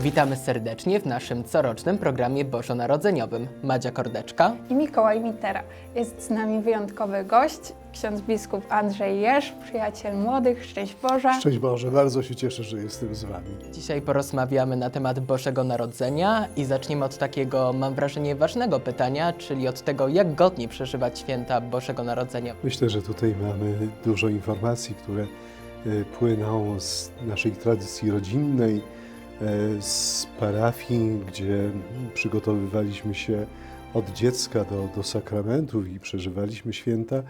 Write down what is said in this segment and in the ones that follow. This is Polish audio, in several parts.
Witamy serdecznie w naszym corocznym programie bożonarodzeniowym. Madzia Kordeczka. i Mikołaj Mitera. Jest z nami wyjątkowy gość, ksiądz biskup Andrzej Jerz, przyjaciel młodych, szczęść Boże. Szczęść Boże, bardzo się cieszę, że jestem z Wami. Dzisiaj porozmawiamy na temat Bożego Narodzenia i zaczniemy od takiego, mam wrażenie, ważnego pytania, czyli od tego, jak godnie przeżywać święta Bożego Narodzenia. Myślę, że tutaj mamy dużo informacji, które e, płyną z naszej tradycji rodzinnej, z parafii, gdzie przygotowywaliśmy się od dziecka do, do sakramentów i przeżywaliśmy święta,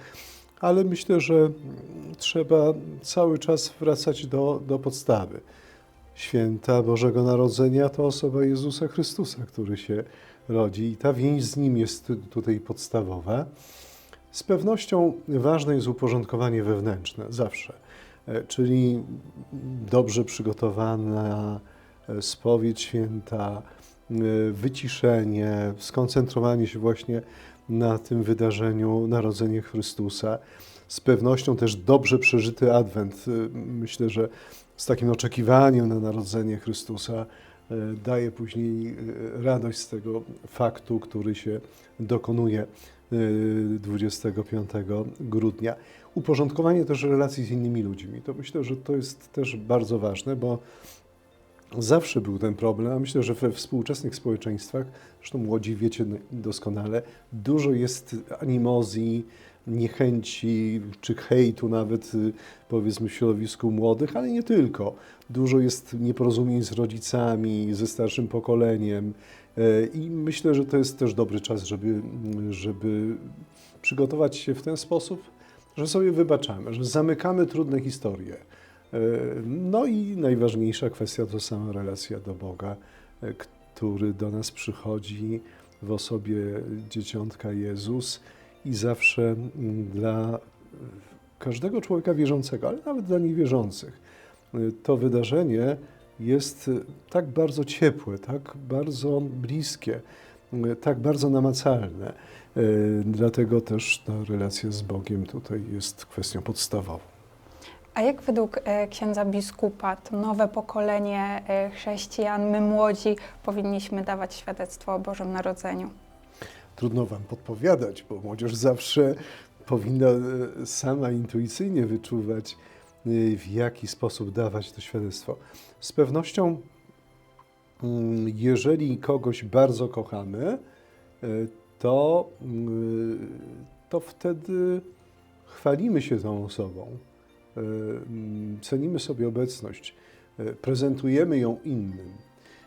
ale myślę, że trzeba cały czas wracać do, do podstawy. Święta Bożego Narodzenia to osoba Jezusa Chrystusa, który się rodzi i ta więź z Nim jest tutaj podstawowa. Z pewnością ważne jest uporządkowanie wewnętrzne, zawsze. E, Czyli dobrze przygotowana e, spowiedź święta, e, wyciszenie, skoncentrowanie się właśnie na tym wydarzeniu Narodzenie Chrystusa. Z pewnością też dobrze przeżyty Adwent. E, Myślę, że z takim oczekiwaniem na Narodzenie Chrystusa e, daje później radość z tego faktu, który się dokonuje e, 25 grudnia. Uporządkowanie też relacji z innymi ludźmi. To myślę, że to jest też bardzo ważne, bo zawsze był ten problem, a myślę, że we współczesnych społeczeństwach, zresztą młodzi wiecie doskonale, dużo jest animozji, niechęci czy hejtu nawet y, powiedzmy w środowisku młodych, ale nie tylko. Dużo jest nieporozumień z rodzicami, ze starszym pokoleniem e, i myślę, że to jest też dobry czas, żeby, żeby przygotować się w ten sposób, że sobie wybaczamy, że zamykamy trudne historie. No i najważniejsza kwestia to sama relacja do Boga, który do nas przychodzi w osobie dzieciątka Jezus i zawsze dla każdego człowieka wierzącego, ale nawet dla niewierzących, to wydarzenie jest tak bardzo ciepłe, tak bardzo bliskie, tak bardzo namacalne. Dlatego też ta relacja z Bogiem tutaj jest kwestią podstawową. A jak według e, księdza biskupa to nowe pokolenie e, chrześcijan, my młodzi, powinniśmy dawać świadectwo o Bożym Narodzeniu? Trudno Wam podpowiadać, bo młodzież zawsze powinna e, sama intuicyjnie wyczuwać, w jaki sposób dawać to świadectwo. Z pewnością, mm, jeżeli kogoś bardzo kochamy, to, mm, to wtedy chwalimy się tą osobą, cenimy sobie obecność, e, prezentujemy ją innym.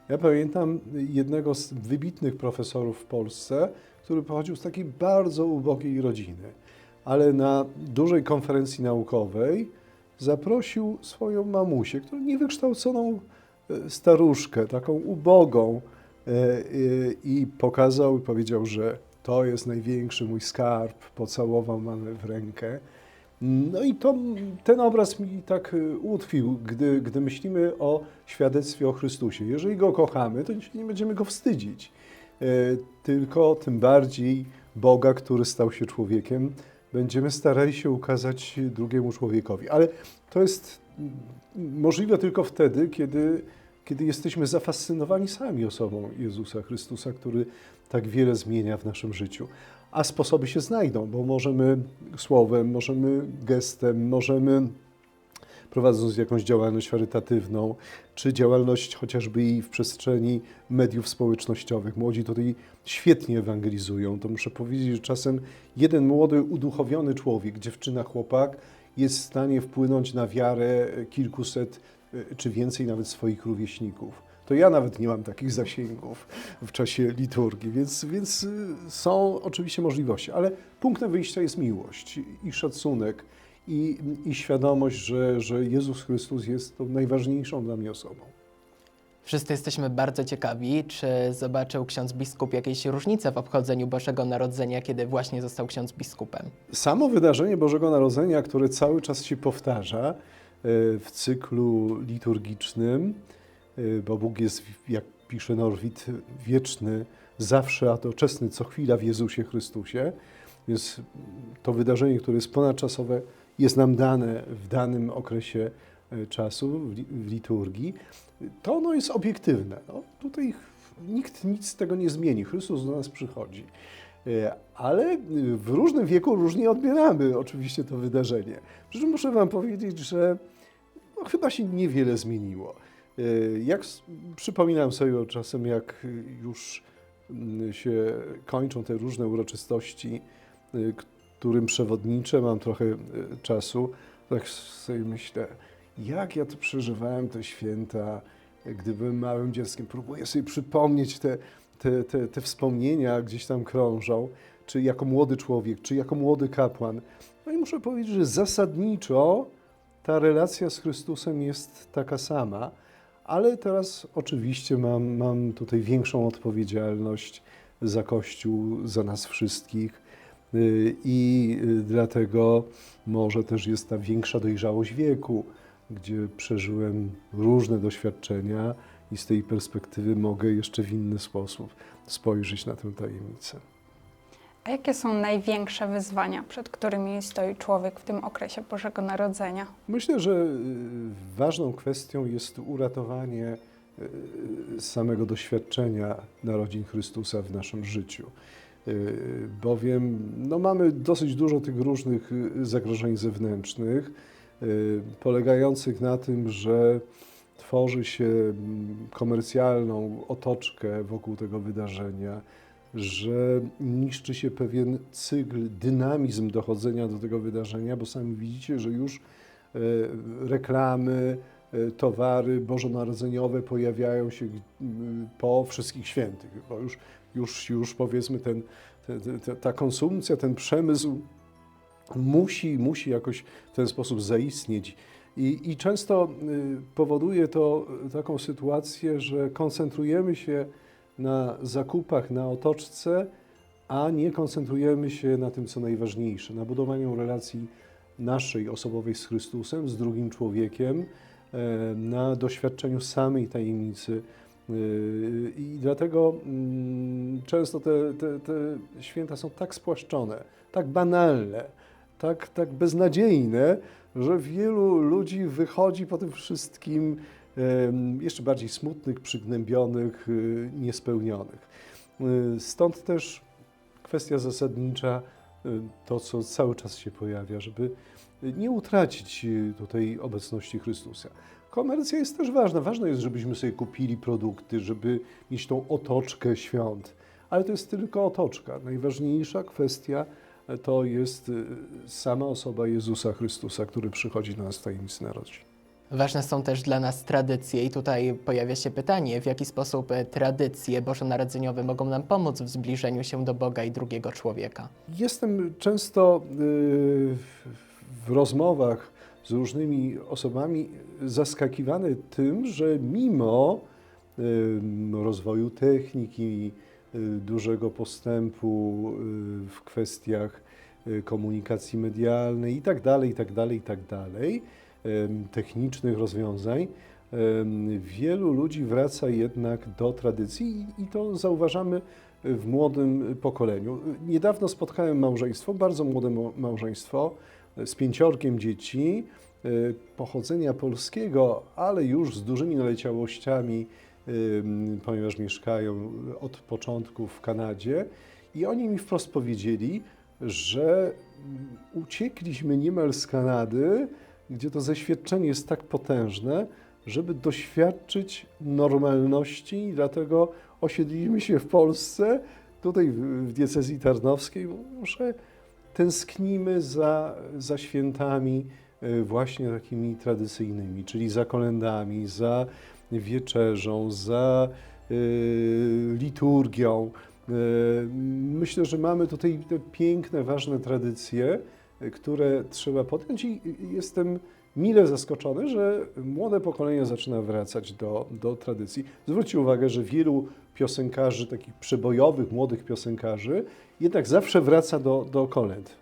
Ja pamiętam jednego z wybitnych profesorów w Polsce, który pochodził z takiej bardzo ubogiej rodziny, ale na dużej konferencji naukowej zaprosił swoją mamusię, którą niewykształconą e, staruszkę, taką ubogą, e, e, i pokazał i powiedział, że to jest największy mój skarb, pocałował mamę w rękę. No i to, ten obraz mi tak y, utkwił, gdy, gdy myślimy o świadectwie o Chrystusie. Jeżeli Go kochamy, to nie będziemy Go wstydzić, E, tylko tym bardziej Boga, który stał się człowiekiem, będziemy starali się ukazać drugiemu człowiekowi. Ale to jest możliwe tylko wtedy, kiedy, kiedy jesteśmy zafascynowani sami osobą Jezusa Chrystusa, który tak wiele zmienia w naszym życiu. A sposoby się znajdą, bo możemy słowem, możemy gestem, możemy prowadząc jakąś działalność charytatywną, czy działalność chociażby i w przestrzeni mediów społecznościowych. Młodzi tutaj świetnie ewangelizują. To muszę powiedzieć, że czasem jeden młody, uduchowiony człowiek, dziewczyna, chłopak, jest w stanie wpłynąć na wiarę kilkuset y, czy więcej nawet swoich rówieśników. To ja nawet nie mam takich zasięgów w czasie liturgii, więc, więc y, są oczywiście możliwości, ale punktem wyjścia jest miłość i szacunek i, i świadomość, że, że Jezus Chrystus jest tą najważniejszą dla mnie osobą. Wszyscy jesteśmy bardzo ciekawi, czy zobaczył ksiądz biskup jakieś różnice w obchodzeniu Bożego Narodzenia, kiedy właśnie został ksiądz biskupem. Samo wydarzenie Bożego Narodzenia, które cały czas się powtarza e, w cyklu liturgicznym, bo Bóg jest, jak pisze Norwid, wieczny, zawsze, a doczesny, co chwila w Jezusie Chrystusie. Więc to wydarzenie, które jest ponadczasowe, jest nam dane w danym okresie e, czasu w, li, w liturgii, to ono jest obiektywne. No, tutaj nikt nic z tego nie zmieni. Chrystus do nas przychodzi. E, Ale w różnym wieku różnie odbieramy oczywiście to wydarzenie. Przy czym muszę Wam powiedzieć, że no, chyba się niewiele zmieniło. E, Jak przypominam sobie czasem, jak już mm, się kończą te różne uroczystości, y, którym przewodniczę, mam trochę y, czasu, tak sobie myślę, jak ja to przeżywałem te święta, gdy byłem małym dzieckiem. Próbuję sobie przypomnieć te, te, te, te wspomnienia gdzieś tam krążą, czy jako młody człowiek, czy jako młody kapłan. No i muszę powiedzieć, że zasadniczo ta relacja z Chrystusem jest taka sama, ale teraz oczywiście mam, mam tutaj większą odpowiedzialność za Kościół, za nas wszystkich y, i y, dlatego może też jest ta większa dojrzałość wieku, gdzie przeżyłem różne doświadczenia i z tej perspektywy mogę jeszcze w inny sposób spojrzeć na tę tajemnicę. A jakie są największe wyzwania, przed którymi stoi człowiek w tym okresie Bożego Narodzenia? Myślę, że y, ważną kwestią jest uratowanie y, samego doświadczenia narodzin Chrystusa w naszym życiu. Y, Bowiem no, mamy dosyć dużo tych różnych zagrożeń zewnętrznych, polegających na tym, że tworzy się mm, komercjalną otoczkę wokół tego wydarzenia, że niszczy się pewien cykl, dynamizm dochodzenia do tego wydarzenia, bo sami widzicie, że już e, reklamy, e, towary bożonarodzeniowe pojawiają się po wszystkich świętych, bo już, już, już powiedzmy ten, te, te, te, ta konsumpcja, ten przemysł musi, musi jakoś w ten sposób zaistnieć. I, I często y, powoduje to taką sytuację, że koncentrujemy się na zakupach, na otoczce, a nie koncentrujemy się na tym, co najważniejsze, na budowaniu relacji naszej osobowej z Chrystusem, z drugim człowiekiem, e, na doświadczeniu samej tajemnicy. Y, I dlatego mm, często te, te, te święta są tak spłaszczone, tak banalne, tak, tak beznadziejne, że wielu ludzi wychodzi po tym wszystkim jeszcze bardziej smutnych, przygnębionych, y, niespełnionych. Y, Stąd też kwestia zasadnicza, y, to co cały czas się pojawia, żeby nie utracić tutaj obecności Chrystusa. Komercja jest też ważna. Ważne jest, żebyśmy sobie kupili produkty, żeby mieć tą otoczkę świąt. Ale to jest tylko otoczka. Najważniejsza kwestia e, to jest sama osoba Jezusa Chrystusa, który przychodzi do nas w tajemnicy narodzin. Ważne są też dla nas tradycje i tutaj pojawia się pytanie, w jaki sposób e, tradycje bożonarodzeniowe mogą nam pomóc w zbliżeniu się do Boga i drugiego człowieka. Jestem Często y, w- rozmowach z różnymi osobami zaskakiwany tym, że mimo y, rozwoju techniki, y, dużego postępu w kwestiach komunikacji medialnej itd., itd., itd., em, technicznych rozwiązań, wielu ludzi wraca jednak do tradycji i, to zauważamy w młodym pokoleniu. Niedawno spotkałem małżeństwo, bardzo młode małżeństwo z pięciorkiem dzieci, y, pochodzenia polskiego, ale już z dużymi naleciałościami, ponieważ mieszkają od początku w Kanadzie. I oni mi wprost powiedzieli, że mm, uciekliśmy niemal z Kanady, gdzie to zaświadczenie jest tak potężne, żeby doświadczyć normalności, i dlatego osiedliliśmy się w Polsce, tutaj w, diecezji tarnowskiej, bo muszę tęsknimy za, za świętami e, właśnie takimi tradycyjnymi, czyli za kolendami, za wieczerzą, za e, liturgią. E, Myślę, że mamy tutaj te piękne, ważne tradycje, które trzeba podjąć i jestem mile zaskoczony, że młode pokolenie zaczyna wracać do, do tradycji. Zwróćcie uwagę, że wielu piosenkarzy, takich przebojowych, młodych piosenkarzy, jednak zawsze wraca do, do kolęd.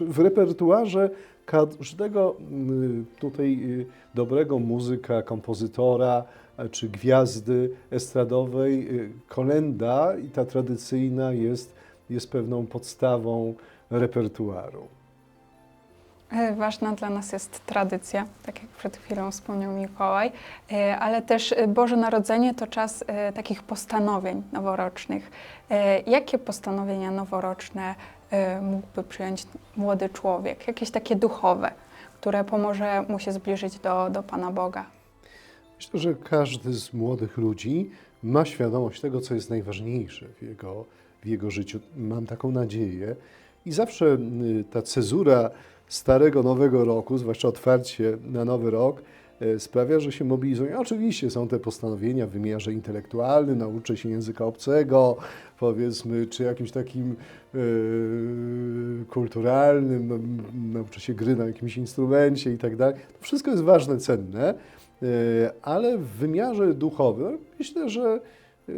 W repertuarze każdego mm, tutaj y, dobrego muzyka, kompozytora e, czy gwiazdy estradowej y, kolenda i ta tradycyjna jest, jest pewną podstawą repertuaru. E, Ważna dla nas jest tradycja, tak jak przed chwilą wspomniał Mikołaj, E, ale też e, Boże Narodzenie to czas takich postanowień noworocznych. Jakie postanowienia noworoczne mógłby przyjąć młody człowiek? Jakieś takie duchowe, które pomoże mu się zbliżyć do, do Pana Boga? Myślę, że każdy z młodych ludzi ma świadomość tego, co jest najważniejsze w jego, w jego życiu. Mam taką nadzieję. I zawsze y, ta cezura starego, nowego roku, zwłaszcza otwarcie na nowy rok, y, sprawia, że się mobilizują. Oczywiście są te postanowienia w wymiarze intelektualnym, nauczę się języka obcego, powiedzmy, czy jakimś takim y, kulturalnym, no, nauczę się gry na jakimś instrumencie i tak dalej. To wszystko jest ważne, cenne. E, Ale w wymiarze duchowym myślę, że e,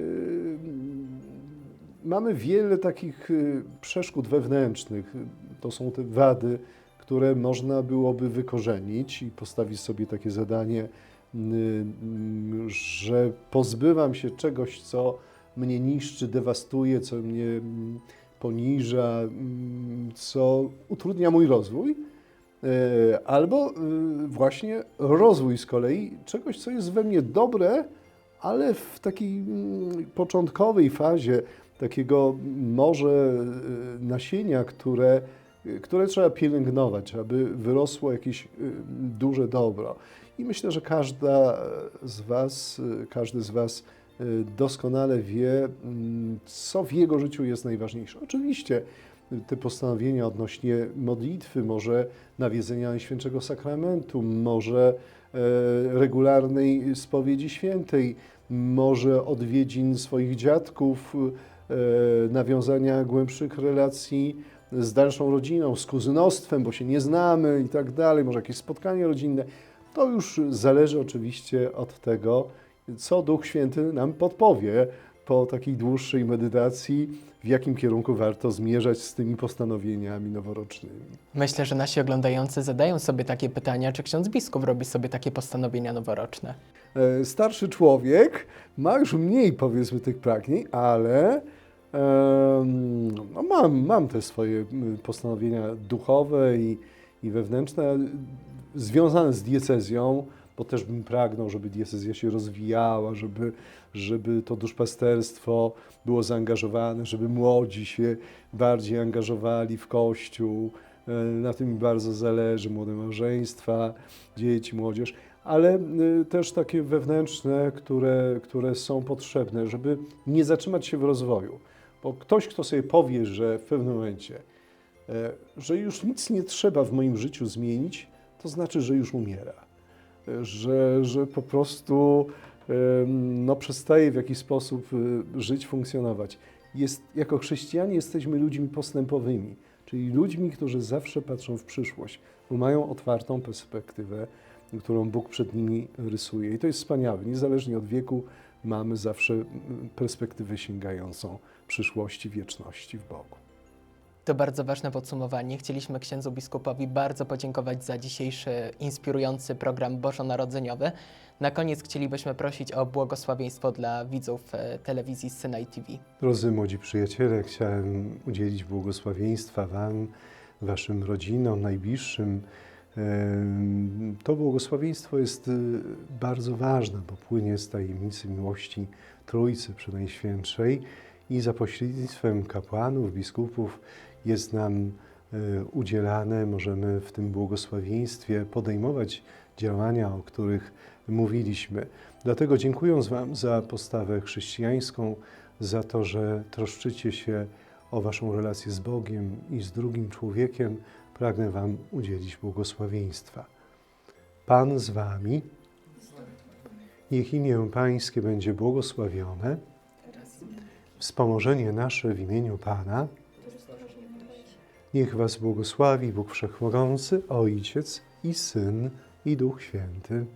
mamy wiele takich e, przeszkód wewnętrznych. To są te wady, które można byłoby wykorzenić i postawić sobie takie zadanie, mm, że pozbywam się czegoś, co mnie niszczy, dewastuje, co mnie mm, poniża, mm, co utrudnia mój rozwój. E, Albo y, właśnie rozwój z kolei czegoś, co jest we mnie dobre, ale w takiej mm, początkowej fazie takiego może y, nasienia, które, które trzeba pielęgnować, aby wyrosło jakieś y, duże dobro. I myślę, że każda z Was, y, każdy z Was y, doskonale wie, mm, co w jego życiu jest najważniejsze. Oczywiście te postanowienia odnośnie modlitwy, może nawiedzenia Najświętszego Sakramentu, może e, regularnej spowiedzi świętej, może odwiedzin swoich dziadków, e, nawiązania głębszych relacji z dalszą rodziną, z kuzynostwem, bo się nie znamy i tak dalej, może jakieś spotkanie rodzinne. To już zależy oczywiście od tego, co Duch Święty nam podpowie po takiej dłuższej medytacji, w jakim kierunku warto zmierzać z tymi postanowieniami noworocznymi. Myślę, że nasi oglądający zadają sobie takie pytania, czy ksiądz biskup robi sobie takie postanowienia noworoczne. E, Starszy człowiek ma już mniej, powiedzmy, tych pragnień, ale no mam, mam te swoje postanowienia duchowe i, i wewnętrzne, związane z diecezją, bo też bym pragnął, żeby diecezja się rozwijała, żeby, żeby to duszpasterstwo było zaangażowane, żeby młodzi się bardziej angażowali w Kościół. E, Na tym mi bardzo zależy, młode małżeństwa, dzieci, młodzież, ale y, też takie wewnętrzne, które, które są potrzebne, żeby nie zatrzymać się w rozwoju. Bo ktoś, kto sobie powie, że w pewnym momencie, e, że już nic nie trzeba w moim życiu zmienić, to znaczy, że już umiera. E, Że, że po prostu no, przestaje w jakiś sposób y, żyć, funkcjonować. Jest, jako chrześcijanie jesteśmy ludźmi postępowymi, czyli ludźmi, którzy zawsze patrzą w przyszłość, bo mają otwartą perspektywę, którą Bóg przed nimi rysuje. I to jest wspaniałe. Niezależnie od wieku mamy zawsze mm, perspektywę sięgającą przyszłości, wieczności w Bogu. To bardzo ważne podsumowanie. Chcieliśmy księdzu biskupowi bardzo podziękować za dzisiejszy inspirujący program bożonarodzeniowy. Na koniec chcielibyśmy prosić o błogosławieństwo dla widzów e, telewizji Synaj TV. Drodzy młodzi przyjaciele, chciałem udzielić błogosławieństwa Wam, Waszym rodzinom, najbliższym. To błogosławieństwo jest y, bardzo ważne, bo płynie z tajemnicy miłości Trójcy Przenajświętszej i za pośrednictwem kapłanów, biskupów jest nam y, udzielane. Możemy w tym błogosławieństwie podejmować działania, o których mówiliśmy. Dlatego dziękując Wam za postawę chrześcijańską, za to, że troszczycie się o Waszą relację z Bogiem i z drugim człowiekiem, pragnę Wam udzielić błogosławieństwa. Pan z Wami, niech imię Pańskie będzie błogosławione, wspomożenie nasze w imieniu Pana. Niech Was błogosławi Bóg Wszechmogący, Ojciec i Syn i Duch Święty.